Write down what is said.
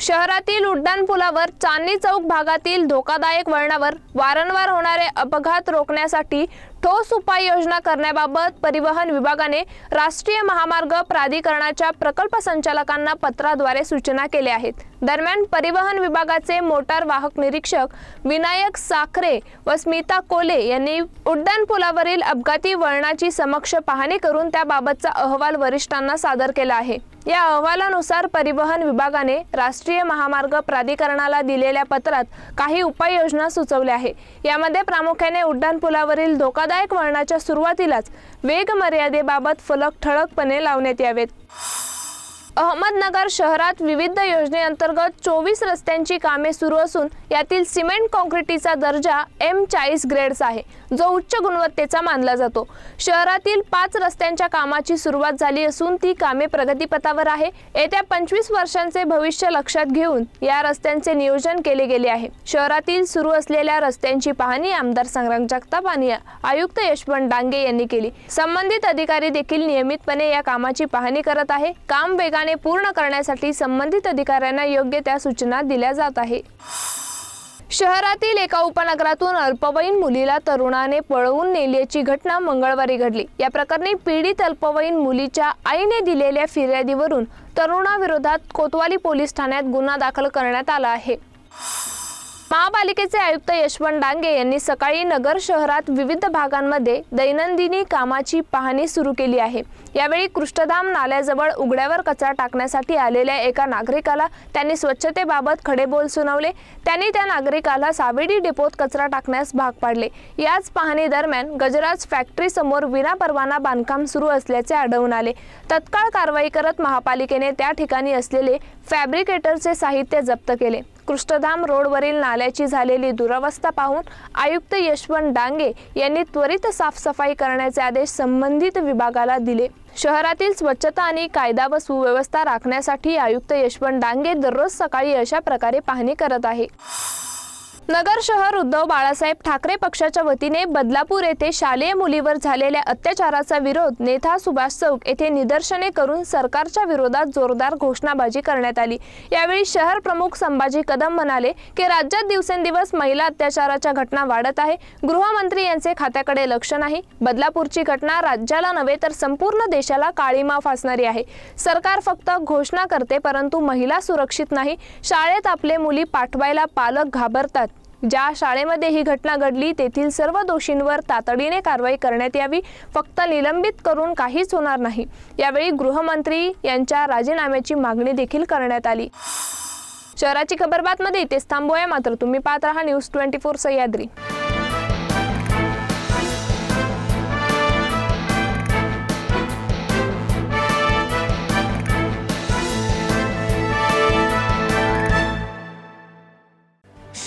शहरातील उड्डाणपुलावर चांदणी चौक भागातील धोकादायक वळणावर वारंवार होणारे अपघात रोखण्यासाठी ठोस उपाययोजना करण्याबाबत परिवहन विभागाने राष्ट्रीय महामार्ग प्राधिकरणाच्या प्रकल्प संचालकांना पत्राद्वारे सूचना केल्या आहेत. दरम्यान परिवहन विभागाचे मोटार वाहक निरीक्षक विनायक साखरे व स्मिता कोले यांनी उड्डाणपुलावरील अपघाती वळणाची समक्ष पाहणी करून त्याबाबतचा अहवाल वरिष्ठांना सादर केला आहे. या अहवालानुसार परिवहन विभागाने राष्ट्रीय महामार्ग प्राधिकरणाला दिलेल्या पत्रात काही उपाययोजना सुचवल्या आहे. यामध्ये प्रामुख्याने उड्डाणपुलावरील धोकादायक वळणाच्या सुरुवातीलाच वेग मर्यादेबाबत फलक ठळकपणे लावण्यात यावेत. अहमदनगर शहरात विविध योजनेअंतर्गत चोवीस रस्त्यांची कामे सुरू असून यातील सिमेंट कॉन्क्रिटीचा दर्जा एम चाळीस ग्रेड्स आहे जो उच्च गुणवत्तेचा मानला जातो. शहरातील पाच रस्त्यांच्या कामाची सुरुवात झाली असून ती कामे प्रगतीपथावर आहे. येत्या पंचवीस वर्षांचे भविष्य लक्षात घेऊन या रस्त्यांचे नियोजन केले गेले आहे. शहरातील सुरू असलेल्या रस्त्यांची पाहणी आमदार संग्राम जगताप आणि आयुक्त यशवंत डांगे यांनी केली. संबंधित अधिकारी देखील नियमितपणे या कामाची पाहणी करत आहे. काम वेगाने पूर्ण करण्यासाठी संबंधित अधिकाऱ्यांना योग्य त्या सूचना दिल्या जात आहे शहरातील एका उपनगरातून अल्पवयीन मुलीला तरुणाने पळवून नेल्याची घटना मंगळवारी घडली. या प्रकरणी पीडित अल्पवयीन मुलीच्या आईने दिलेल्या फिर्यादीवरून तरुणाविरोधात कोतवाली पोलीस ठाण्यात गुन्हा दाखल करण्यात आला आहे. महापालिकेचे आयुक्त यशवंत डांगे यांनी सकाळी नगर शहरात विविध भागांमध्ये दैनंदिनी कामाची पाहणी सुरू केली आहे. यावेळी कृष्णधाम नाल्याजवळ उघड्यावर कचरा टाकण्यासाठी आलेल्या एका नागरिकाला त्यांनी स्वच्छतेबाबत खडे बोल सुनावले. त्यांनी त्या नागरिकाला सावेडी डेपोत कचरा टाकण्यास भाग पाडले. याच पाहणी दरम्यान गजराज फॅक्टरी समोर विनापरवाना बांधकाम सुरू असल्याचे आढळून आले. तत्काळ कारवाई करत महापालिकेने त्या ठिकाणी असलेले फॅब्रिकेटरचे साहित्य जप्त केले. कृष्णधाम रोडवरील नाल्याची झालेली दुरवस्था पाहून आयुक्त यशवंत डांगे यांनी त्वरित साफसफाई करण्याचे आदेश संबंधित विभागाला दिले. शहरातील स्वच्छता आणि कायदा व सुव्यवस्था राखण्यासाठी आयुक्त यशवंत डांगे दररोज सकाळी अशा प्रकारे पाहणी करत आहे. नगर शहर उद्धव बाळासाहेब ठाकरे पक्षाच्या वतीने बदलापूर येथे शालेय मुलीवर झालेल्या अत्याचाराचा विरोध नेथा सुभाष चौक येथे निदर्शने करून सरकारच्या विरोधात जोरदार घोषणाबाजी करण्यात आली. यावेळी शहर प्रमुख संभाजी कदम म्हणाले की राज्यात दिवसेंदिवस महिला अत्याचाराच्या घटना वाढत आहे. गृहमंत्री यांचे खात्याकडे लक्ष नाही. बदलापूरची घटना राज्याला नव्हे तर संपूर्ण देशाला काळीमा फासणारी आहे. सरकार फक्त घोषणा करते परंतु महिला सुरक्षित नाही. शाळेत आपले मुली पाठवायला पालक घाबरतात. ज्या शाळेमध्ये ही घटना घडली तेथील सर्व दोषींवर तातडीने कारवाई करण्यात यावी. फक्त निलंबित करून काहीच होणार नाही. यावेळी गृहमंत्री यांच्या राजीनाम्याची मागणी देखील करण्यात आली. शहराची खबरबातमध्ये इथेच थांबूया. मात्र तुम्ही पाहत राहा न्यूज ट्वेंटी फोर सह्याद्री.